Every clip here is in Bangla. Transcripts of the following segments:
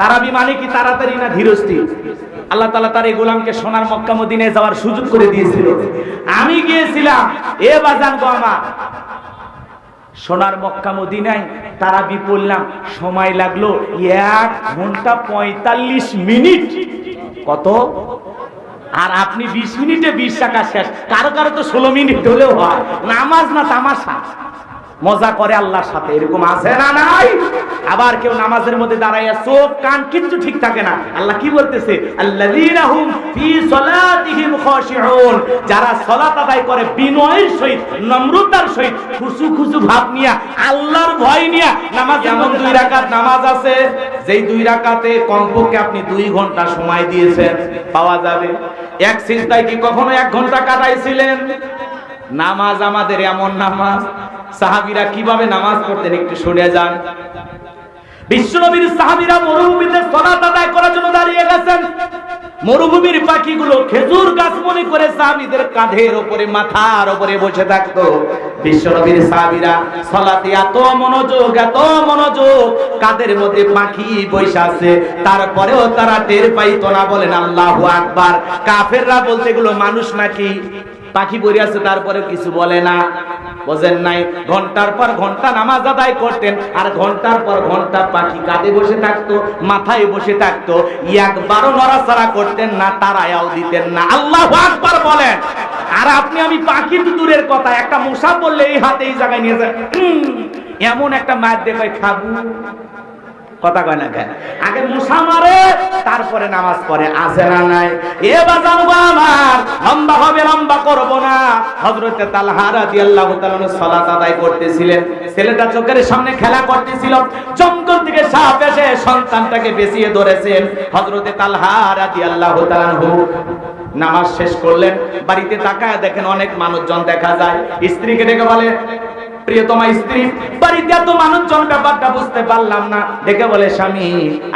তারাবি মানে কি তাড়াতাড়ি না ধীরস্থির? আল্লাহ তালা তার এই গোলামকে সোনার মক্কা মদিনায় যাওয়ার সুযোগ করে দিয়েছিল। আমি গিয়েছিলাম, এ বাজান গো আমার। সোনার মক্কা মদিনায় তারা পড়লাম, সময় লাগল এক ঘণ্টা পঁয়তাল্লিশ মিনিট। কত? আর আপনি বিশ মিনিটে বিশ টাকা শেষ। কারও কারও তো ষোলো মিনিট হলেও হয়। নামাজ না তামাশা? মজা করে আল্লাহর সাথে। এরকম আছে না নাই? আবার কেউ নামাজের মধ্যে দাঁড়াইয়া চোখ, কান কিচ্ছু ঠিক থাকে না। আল্লাহ কি বলতেছে? আল্লাযীনা হুম ফি সলাতিহিম যারা সালাত আদায় করে বিনয়ের সহিত, নম্রতার সহিত, খুশু খুশু ভাব নিয়া, আল্লাহর ভয় নিয়া নামাজ যেমন দুই রাকাত নামাজ আছে। যেই দুই রাকাতে কমপক্ষে আপনি দুই ঘণ্টা সময় দিয়েছেন, পাওয়া যাবে। এক সিজদায় কি কখনো এক ঘণ্টা কাটাইছিলেন? নামাজ আমাদের এমন নামাজ। সাহাবিরা কীভাবে নামাজ পড়তেন একটু শুনে যান। বিশ্বনবীর সাহাবীরা মরুভূমিতে সালাত আদায় করার জন্য দাঁড়িয়ে গেছেন। মরুভূমির পাখিগুলো খেজুর গাছ মনে করে সাহাবীদের কাঁধের উপরে মাথার উপরে বসে থাকতো। বিশ্বনবীর সাহাবীরা, সালাতে এত মনোযোগ এত মনোযোগ কাদের মধ্যে পাখি বৈশা আছে। তারপরেও তারা টের পাইতো না। বলেন, আল্লাহু আকবার। কাফেররা বলতে এগুলো মানুষ নাকি? পাখি বই আছে তারপরে কিছু বলে না। বোঝেন নাই? ঘণ্টার পর ঘণ্টা নামাজ আদায় করতেন, আর ঘণ্টার পর ঘণ্টা পাখি কাঁধে বসে থাকতো, মাথায় বসে থাকতো। একবারও নড়াচড়া করতেন না, তারায়াও দিতেন না। আল্লাহ আকবার বলেন। আর আপনি, আমি পাখি তো দূরের কথা, একটা মশা বললে এই হাতে এই জায়গায় নিয়ে যায় এমন একটা মায়ের দেখে খাব কথা কয় না কেন? আগে মুসা মারে, তারপরে নামাজ পড়ে আসে না নাই? এ বাজান গো আমার, লম্বা হবে, লম্বা করব না। হযরতে তালহা রাদিয়াল্লাহু তাআলা সালাত আদায় করতেছিলেন। ছেলেটা চোখের সামনে খেলা করতেছিল। জঙ্গল থেকে সাপ এসে সন্তানটাকে বেঁচিয়ে ধরেছেন। হযরতে তালহা রাদিয়াল্লাহু তাআলা নামাজ শেষ করলেন। বাড়িতে তাকায় দেখেন অনেক মানুষজন দেখা যায়। স্ত্রীকে ডেকে বলে প্রিয়তমা স্ত্রী, বাড়িতে এত মানুষজন ব্যাপারটা বুঝতে পারলাম না। দেখে বলে, স্বামী,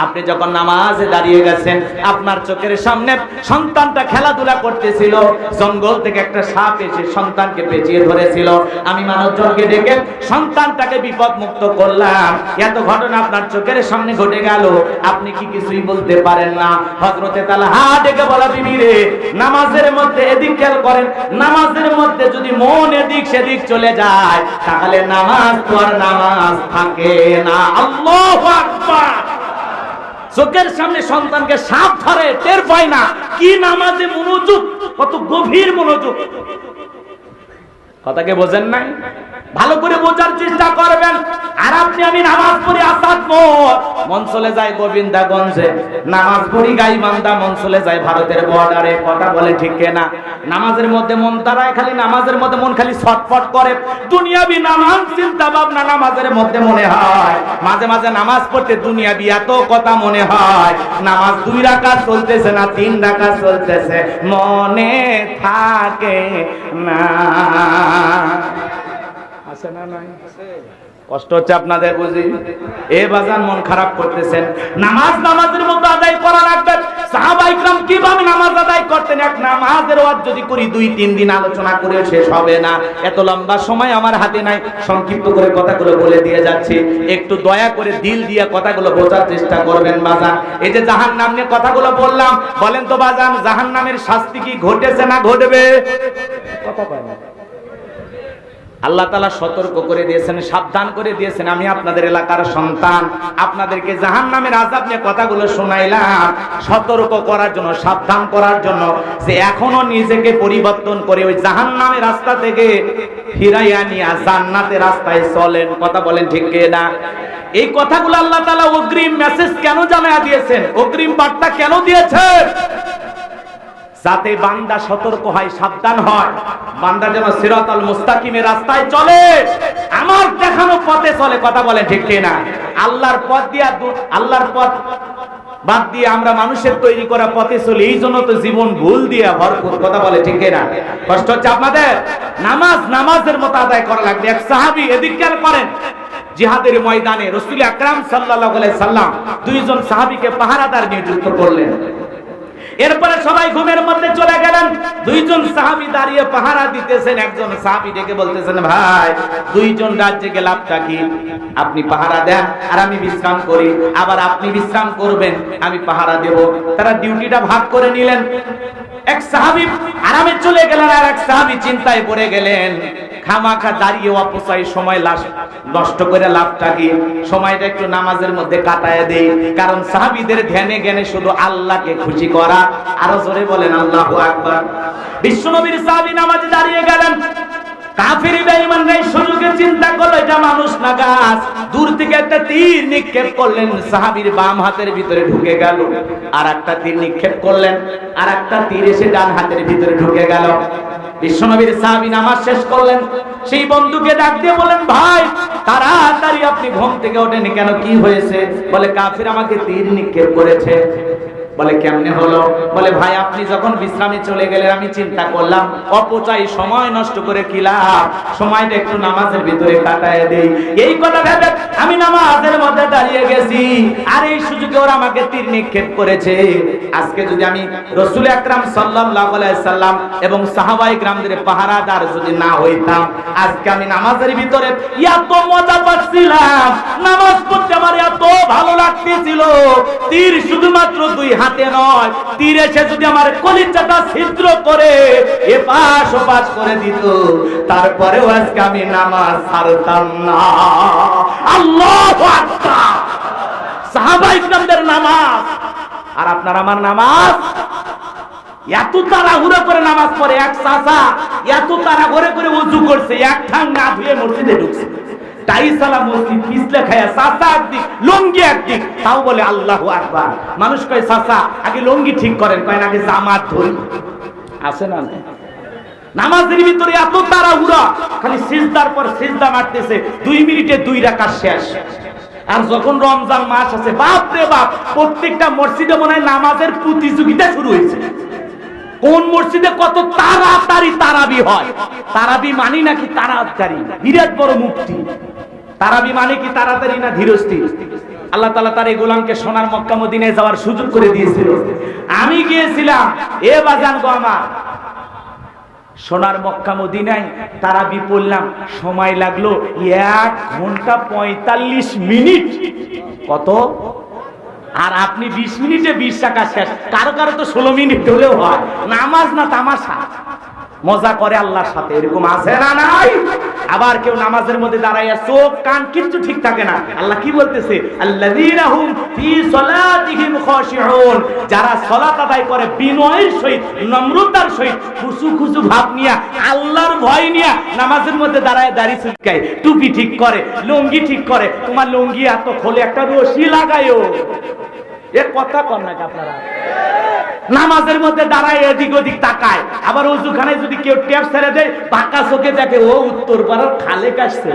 আপনি যখন নামাজে দাঁড়িয়ে গেছেন, আপনার চোখের সামনে সন্তানটা খেলাধুলা করতেছিল, জঙ্গল থেকে একটা সাপ এসে সন্তানকে পেঁচিয়ে ধরেছিল। আমি মানুষজনকে ডেকে সন্তানটাকে বিপদ মুক্ত করলাম। এত ঘটনা আপনার চোখের সামনে ঘটে গেল। আপনি কি কিছুই বলতে পারেন না। হজরতে তালা হা ডেকে বলা, বিবি রে, নামাজের মধ্যে এদিক খেয়াল করেন। নামাজের মধ্যে যদি মন এদিক সেদিক চলে যায় তাহলে নামাজ তো আর নামাজ থাকে না। আল্লাহ আকবার। চোখের সামনে সন্তানকে সাপ ধরে, টের পায় না। কি নামাজে মনোযোগ? কত গভীর মনোযোগ। কথাকে বোঝেন নাই? ভালো করে বোঝার চেষ্টা করবেন। আর আপনি, আমি নামাজ পড়ি, আসাদ মোড় মন চলে যায় গোবিন্দাগঞ্জে। নামাজ পড়ি, গাইবান্ধা মন চলে যায় ভারতের বর্ডারে কথা বলে ঠিক না নামাজের মধ্যে মন তারায়, খালি নামাজের মধ্যে মন খালি ছটফট করে। দুনিয়াবি নানান চিন্তা ভাবনা নামাজের মধ্যে মনে হয়। মাঝে মাঝে নামাজ পড়তে দুনিয়াবি এত কথা মনে হয়। নামাজ দুই রাকাত চলতেছে না, তিন রাকাত চলতেছে। মনে থাকে না। আছে না নাই? কষ্ট হচ্ছে আপনাদের বুঝি? এ বাজান মন খারাপ করতেছেন। নামাজ নামাজের মতো আদায় করা লাগবে। সাহাবা ইকরাম কীভাবে নামাজ আদায় করতেন? এক নামাজের ওয়াজ যদি করি দুই তিন দিন আলোচনা করে শেষ হবে না। এত লম্বা সময় আমার হাতে নাই। সংক্ষিপ্ত করে কথাগুলো বলে দিয়ে যাচ্ছি। একটু দয়া করে দিল দিয়ে কথাগুলো বোঝার চেষ্টা করবেন বাজান। এই যে জাহান নাম নিয়ে কথাগুলো বললাম বলেন তো বাজান জাহান নামের শাস্তি কি ঘটেছে না ঘটবে? কথা কয় না। আল্লাহ তালা সতর্ক করে দিয়েছেন, সাবধান করে দিয়েছেন, আমি আপনাদের এলাকার সন্তান, আপনাদেরকে জাহান নামের আজাব নিয়ে কথাগুলো শোনাইলাম। সতর্ক করার জন্য, সাবধান করার জন্য যে এখনও নিজেকে পরিবর্তন করে ওই জাহান নামের রাস্তা থেকে ফিরাইয়া নিয়ে জান্নাতের রাস্তায় চলেন। কথা বলেন ঠিক না এই কথাগুলো আল্লাহ তালা অগ্রিম মেসেজ কেন জানায়া দিয়েছেন? অগ্রিম বার্তা কেন দিয়েছেন? যাতে বান্দা সতর্ক হয়, সাবধান হয়। বান্দা যেন সিরাতাল মুস্তাকিমের রাস্তায় চলে। আমার দেখানো পথে চলে, কথা বলে ঠিক না আল্লাহর পথ দিয়া আল্লাহর পথ বাদ দিয়ে আমরা মানুষের তৈরি করা পথে চলি, এই জন্য তো জীবন ভুল দিয়ে ভরপুর, কথা বলে ঠিক না কষ্ট হচ্ছে আপনাদের? নামাজ নামাজের মতো আদায় করা লাগবে। এক সাহাবি এদিক খেয়াল করেন? জিহাদের ময়দানে রসুল আকরাম আলাইহি সাল্লাম দুইজন সাহাবীকে পাহারাদার নিযুক্ত করলেন। এরপরে সবাই ঘুমের মধ্যে চলে গেলেন। দুইজন সাহাবী দাঁড়িয়ে পাহারা দিতেছেন, একজন সাহাবী ডেকে বলতেছেন, ভাই, দুইজন রাজ্যে লাভটা কি? আপনি পাহারা দেন আর আমি বিশ্রাম করি। আবার আপনি বিশ্রাম করবেন, আমি পাহারা দেব। তারা ডিউটিটা ভাগ করে নিলেন। এক সাহাবী আরামে চলে গেলেন আর এক সাহাবী চিন্তায় পড়ে গেলেন খামাখা দাঁড়িয়ে অপচয় সময় লাশ নষ্ট করে লাভটা কি? সময়টা একটু নামাজের মধ্যে কাটায় দেই। কারণ সাহাবীদের ধ্যানে জ্ঞানে শুধু আল্লাহকে খুশি করা। আরও জোরে বলেন, আল্লাহু আকবার। বিশ্বনবীর সাহাবী নামাজে দাঁড়িয়ে গেলেন। কাফির সুযোগে চিন্তা করল, এটা মানুষ না গাছ? দূর থেকে একটা তীর নিক্ষেপ করলেন। সাহাবীর বাম হাতের ভিতরে ঢুকে গেল। আর একটা তীর নিক্ষেপ করলেন। আর একটা তীর এসে ডান হাতের ভিতরে ঢুকে গেল। বিশ্বনবীর সাহাবী নামাজ শেষ করলেন। সেই বন্ধুকে ডাক দিয়ে বলেন ভাই, তাড়াতাড়ি আপনি ঘুম থেকে ওঠেনি কেন? কি হয়েছে? বলে, কাফির আমাকে তীর নিক্ষেপ করেছে। বলে, কেমনে হলো? বলে, ভাই, আপনি যখন বিশ্রামে চলে গেলেন, আমি চিন্তা করলাম, অপচয় সময় নষ্ট করে কি লাভ? সময়টা একটু নামাজের ভিতরে কাটায় দেই। এই কথা ভেবে আমি নামাজের মধ্যে দাঁড়িয়ে গেছি। আর এই সুযোগে ওরা আমাকে তীর নিক্ষেপ করেছে। আজকে যদি আমি রসুল আকরাম সাল্লাল্লাহু আলাইহি সাল্লাম এবং সাহাবাই গ্রামদের পাহারাদার যদি না হইতাম, আজকে আমি নামাজের ভিতরে এত মজা পাচ্ছিলাম। নামাজ পড়তে আমার এত ভালো লাগতেছিল। তীর শুধুমাত্র দুই হাতে নয়, তীর এসে যদি আমার কলিজাটা ছিদ্র করে, এ পাশ পাশ করে দিত। তারপরেও আজকে আমি নামাজ ছাড়তাম না। আল্লাহ সাহাবাই ইকরামদের নামাজ। আর আপনার আমার নামাজ? এত তাড়াহুড়ো করে নামাজ পড়ে, এক চাচা এত তাড়া করে করে উজু করছে, এক ঠাং না ধুয়ে মসজিদে ঢুকছে। নামাজের ভিতরে এত তাড়াহুড়া, খালি সিজদার পর সিজদা মারতেছে, দুই মিনিটে দুই রাকাত শেষ। আর যখন রমজান মাস আছে বাপ রে বাপ, প্রত্যেকটা মসজিদে মনে হয় নামাজের প্রতিযোগিতা শুরু হয়েছে। কোন মসজিদে কত তাড়াতাড়ি তারাবি হয়? তারাবি মানি নাকি তাড়াতাড়ি? বিরাট বড় মুক্তি। তারাবি মানে কি তাড়াতাড়ি না ধীরস্থির? আল্লাহ তালা তার এই গোলামকে সোনার মক্কা যাওয়ার সুযোগ করে দিয়েছিল। আমি গিয়েছিলাম, এ বাজান গো আমার। সোনার মক্কা মদিনায় তারা পড়লাম, সময় লাগল এক ঘণ্টা পঁয়তাল্লিশ মিনিট। কত? আর আপনি বিশ মিনিটে বিশ টাকা শেষ। কারও কারও তো ষোলো মিনিট হলেও হয়। নামাজ না তামাশা? মজা করে আল্লাহর সাথে। এরকম আছে না নাই? আবার কেউ নামাজের মধ্যে দাঁড়াইয়া চোখ, কান কিচ্ছু ঠিক থাকে না। আল্লাহ কি বলতেছে? যারা সালাত আদায় করে বিনয়ের সহিত, নম্রতার সহিত, খুশু খুশু ভাব নিয়া, আল্লাহর ভয় নিয়া নামাজের মধ্যে দাঁড়ায় দাড়ি চুলকায় টুপি ঠিক করে, লুঙ্গি ঠিক করে, তোমার লুঙ্গি এত খোলে একটা রশি লাগায়ও। এ কথা কন নাকি আপনারা? নামাজের মধ্যে দাঁড়ায় এদিক ওদিক তাকায়। আবার উজুখানে যদি কেউ ট্যাপ ছেড়ে দেয়, পাকা চোখে দেখে, ও উত্তর পাড়ার খালে কাশছে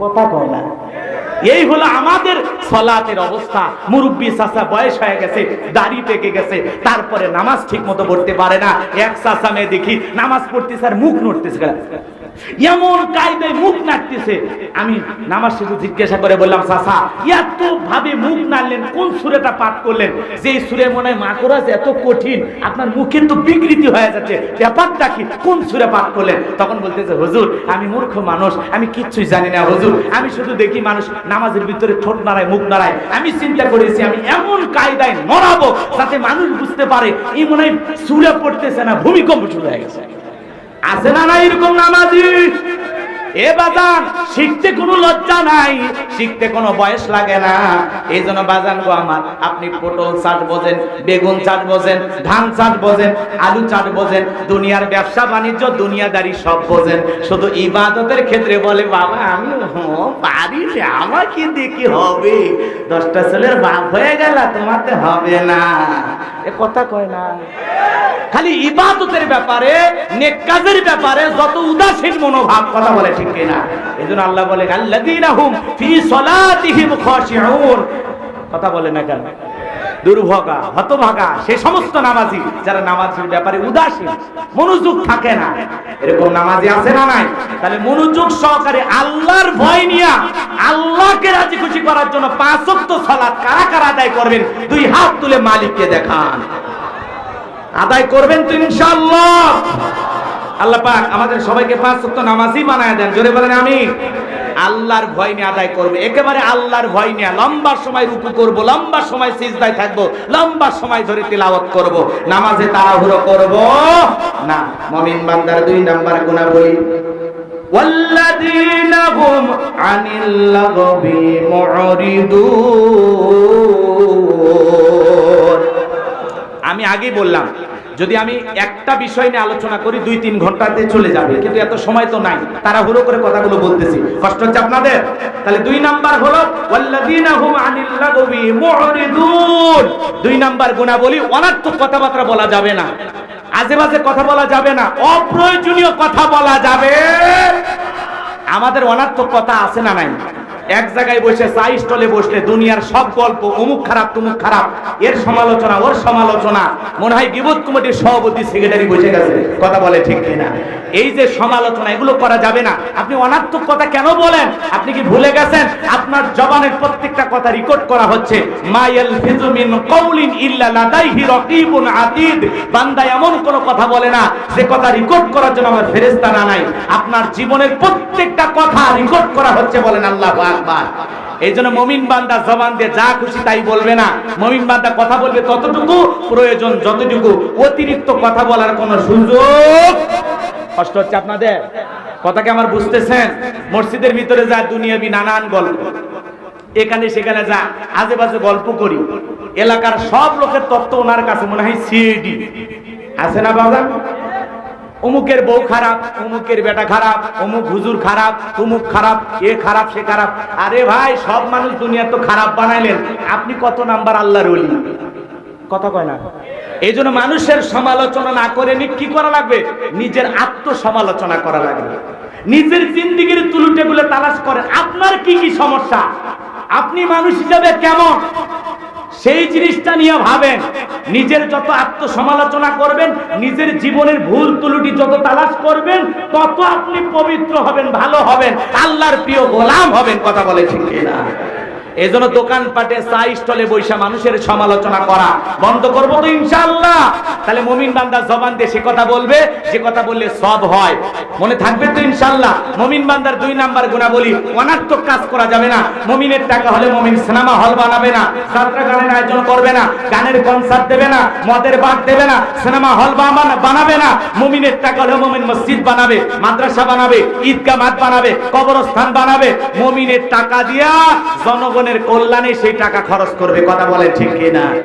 কথা কয় না। এই হলো আমাদের সলাতের অবস্থা। মুরব্বী চাচা বয়স হয়ে গেছে, দাড়ি পেকে গেছে, তারপরে নামাজ ঠিক মতো পড়তে পারে না। এক চাচা মেয়ে দেখি, নামাজ পড়তেছে আর মুখ নড়তেছে এমন কায়দায় মুখ নাড়তেছে। আমি নামাজ শেষে জিজ্ঞাসা করে বললাম, চাচা এত ভাবে মুখ নাড়লেন, কোন সুরেটা পাঠ করলেন? যে সুরে মনে হয় মাকড়াজ এত কঠিন, আপনার মুখ কিন্তু বিকৃতি হয়ে যাচ্ছে। ব্যাপারটা কি? কোন সুরে পাঠ করলেন? তখন বলতেছে, হুজুর, আমি মূর্খ মানুষ, আমি কিচ্ছুই জানি না, হুজুর। আমি শুধু দেখি মানুষ নামাজের ভিতরে ঠোঁট নাড়ায়, মুখ নাড়ায়। আমি চিন্তা করেছি, আমি এমন কায়দায় নড়াবো যাতে মানুষ বুঝতে পারে এই মনে হয় সুরে পড়তেছে না, ভূমিকম্প শুরু হয়ে গেছে। আছে না না এরকম নামাজি? এ বাজান, শিখতে কোনো লজ্জা নাই, শিখতে কোনো বয়স লাগে না। এই জন্য বাজান গো আমার, আপনি পটল চাট বোঝেন, বেগুন চাট বোঝেন, ধান চাট বোঝেন, আলু চাট বোঝেন, দুনিয়ার ব্যবসা বাণিজ্য, দুনিয়াদারি সব বোঝেন। শুধু ইবাদতের ক্ষেত্রে বলে, বাবা, আমি পারি আমার কি দেখি হবে? দশটা ছেলের বাপ হয়ে গেল তোমাতে হবে না। এ কথা কয় না। খালি ইবাদতের ব্যাপারে, নেক কাজের ব্যাপারে যত উদাসীন মনোভাব, কথা বলে ঠিক কিনা? এজন্য আল্লাহ বলে, আল্লাযীনা হুম ফি সলাতিহিম খাশিউন। কথা বলে না কেন? দুর্ভগা, হতভাগা, সে সমস্ত নামাজি, যারা নামাজের ব্যাপারে উদাসীন, মনোযোগ থাকে না। এরকম নামাজি আছে না নাই? তাহলে মনোযোগ সহকারে আল্লাহর ভয় নিয়া আল্লাহকে রাজি খুশি করার জন্য পাঁচ ওয়াক্ত সালাত কারা কারা আদায় করবেন? দুই হাত তুলে মালিককে দেখান। আদায় করবেন তো ইনশাআল্লাহ আল্লাহ পাক আমাদের সবাইকে পাঁচ ওয়াক্ত নামাজই বানায় দেন জোরে বলেন আমি আল্লাহর ভয় নিয়ে আদায় করবে একেবারে আল্লাহর ভয় নিয়ে লম্বা সময় রুকু করব লম্বা সময় সিজদায় থাকবো লম্বা সময় ধরে তিলাওয়াত করব নামাজে তাড়াহুড়ো করব না মুমিন বান্দার দুই নাম্বার গুনাহ বলি والذين هم عن اللغو معرضون আমি আগেই বললাম, যদি আমি একটা বিষয় নিয়ে আলোচনা করি, দুই তিন ঘন্টাতে চলে যাবে, কিন্তু এত সময় তো নাই। তারা হুড়ো করে কথাগুলো বলতেছি। কষ্ট হচ্ছে আপনাদের? তাহলে দুই নাম্বার হলো দুই নাম্বার গুনাহ বলি অনার্থক কথাবার্তা বলা যাবে না। আজে বাজে কথা বলা যাবে না, অপ্রয়োজনীয় কথা বলা যাবে। আমাদের অনার্থক কথা আছে না নাই? এক জায়গায় বসে চা স্টলে বসলে দুনিয়ার সব গল্প অমুক খারাপ, তুমুক খারাপ। এর সমালোচনা, ওর সমালোচনা। মনে হয় বিবোধ কমিটির সভাপতি সেক্রেটারি বসে গেছে। কথা বলে ঠিক কিনা। এই যে সমালোচনা, এগুলো করা যাবে না। আপনি অনার্থক কথা কেন বলেন? আপনি কি ভুলে গেছেন? আপনার জবানের প্রত্যেকটা কথা রেকর্ড করা হচ্ছে। মায়াল ফিজুমিন কৌলিন ইল্লা লাদাইহি রকিবুন আতিদ। বান্দা এমন কোন কথা বলে না, যে কথা রেকর্ড করার জন্য আমার ফেরেশতা না নাই। আপনার জীবনের প্রত্যেকটা কথা রেকর্ড করা হচ্ছে বলেন আল্লাহু আকবার এই জন্য মমিন বান্দা জবান দিয়ে যা খুশি তাই বলবে না। মমিন বান্দা কথা বলবে ততটুকু, প্রয়োজন যতটুকু। অতিরিক্ত কথা বলার কোনো সুযোগ কষ্ট হচ্ছে আপনাদের? কথাকে আমার বুঝতেছেন? মসজিদের ভিতরে যা দুনিয়াবি নানান গল্প। এখানে সেখানে যা আজে বাজে গল্প করি। এলাকার সব লোকের তত্ত্ব ওনার কাছে মনে হয় সিএডি আছে না বাবা? অমুকের বউ খারাপ, অমুকের বেটা খারাপ, অমুক হুজুর খারাপ, অমুক খারাপ এ খারাপ সে খারাপ। আরে ভাই, সব মানুষ দুনিয়া তো খারাপ বানাইলেন। আপনি কত নাম্বার আল্লাহর ওলি? কথা কয় না। এই জন্য মানুষের সমালোচনা না করে নি, কি করা লাগবে? নিজের আত্ম সমালোচনা করা লাগবে। নিজের জিন্দিগির তুলু টেবিলে তালাশ করেন আপনার কি কি সমস্যা? আপনি মানুষ হিসাবে কেমন? সেই জিনিসটা নিয়ে ভাবেন। নিজের যত আত্মসমালোচনা করবেন, নিজের জীবনের ভুল তুলুটি যত তালাশ করবেন, তত আপনি পবিত্র হবেন, ভালো হবেন, আল্লাহর প্রিয় গোলাম হবেন, কথা বলে ঠিক না এই জন্য দোকানপাটে চা স্টলে বৈশা মানুষের সমালোচনা করা। বন্ধ করব তো ইনশাল্লাহ তাহলে মমিন বান্দা জবান দিয়ে সে কথা বলবে, যে কথা বললে সব হয়। মনে থাকবে তো ইনশাল্লাহ মমিন বান্দার দুই নাম্বার গুণা বলি অনার্থক কাজ করা যাবে না। মমিনের টাকা হলে মমিন সিনেমা হল বানাবে না, যাত্রা গানের আয়োজন করবে না, গানের কনসার্ট দেবে না, মদের বাদ দেবে না, সিনেমা হল বানাবে না। মমিনের টাকা হলে মমিন মসজিদ বানাবে, মাদ্রাসা বানাবে, ঈদগাহ মাঠ বানাবে, কবরস্থান বানাবে। মমিনের টাকা দিয়া জনগণের কল্যাণে সেই টাকা খরচ করবে কথা বলে ঠিক কিনা?